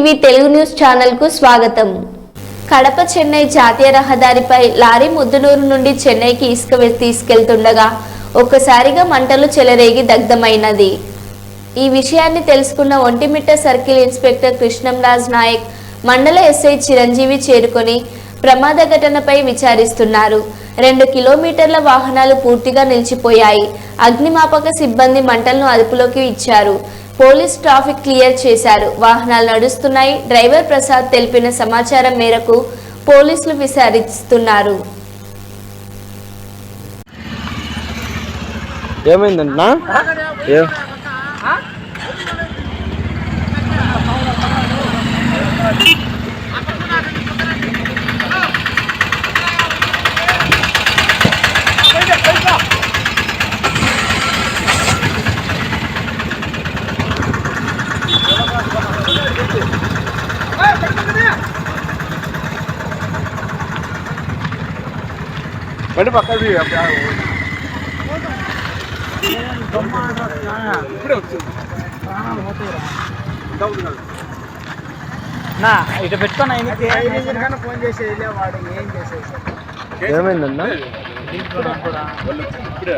TV Telugu news ఛానల్కు స్వాగతం. కడప చెన్నై జాతీయ రహదారిపై లారీ ముద్దునూరు నుండి చెన్నైకి ఇసుక తీసుకెళ్తుండగా ఒక్కసారిగా మంటలు చెలరేగి దగ్ధమైనది. ఈ విషయాన్ని తెలుసుకున్న ఒంటిమిట్ట సర్కిల్ ఇన్స్పెక్టర్ కృష్ణంరాజ్ నాయక్ మండల ఎస్ఐ చిరంజీవి చేరుకొని ప్రమాద ఘటనపై విచారిస్తున్నారు. రెండు కిలోమీటర్ల వాహనాలు పూర్తిగా నిలిచిపోయాయి. అగ్నిమాపక సిబ్బంది మంటలను అదుపులోకి ఇచ్చారు. పోలీస్ ట్రాఫిక్ క్లియర్ చేశారు. వాహనాలు నడుస్తున్నాయి. డ్రైవర్ ప్రసాద్ తెలిపిన సమాచారం మేరకు పోలీసులు విచారిస్తున్నారు. ఏమైందంటున్నా? బండి ఇప్పుడే వచ్చింది నా ఇటు పెట్టుకొని ఆయనకి ఫోన్ చేసి వాడు? ఏం చేసేది? ఏమైందన్నా? కూడా ఇప్పుడే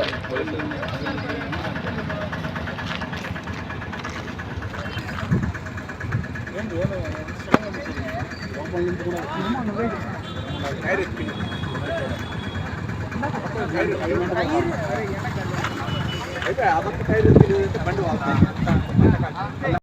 అయితే అదొక టైర్ బండి వాళ్ళ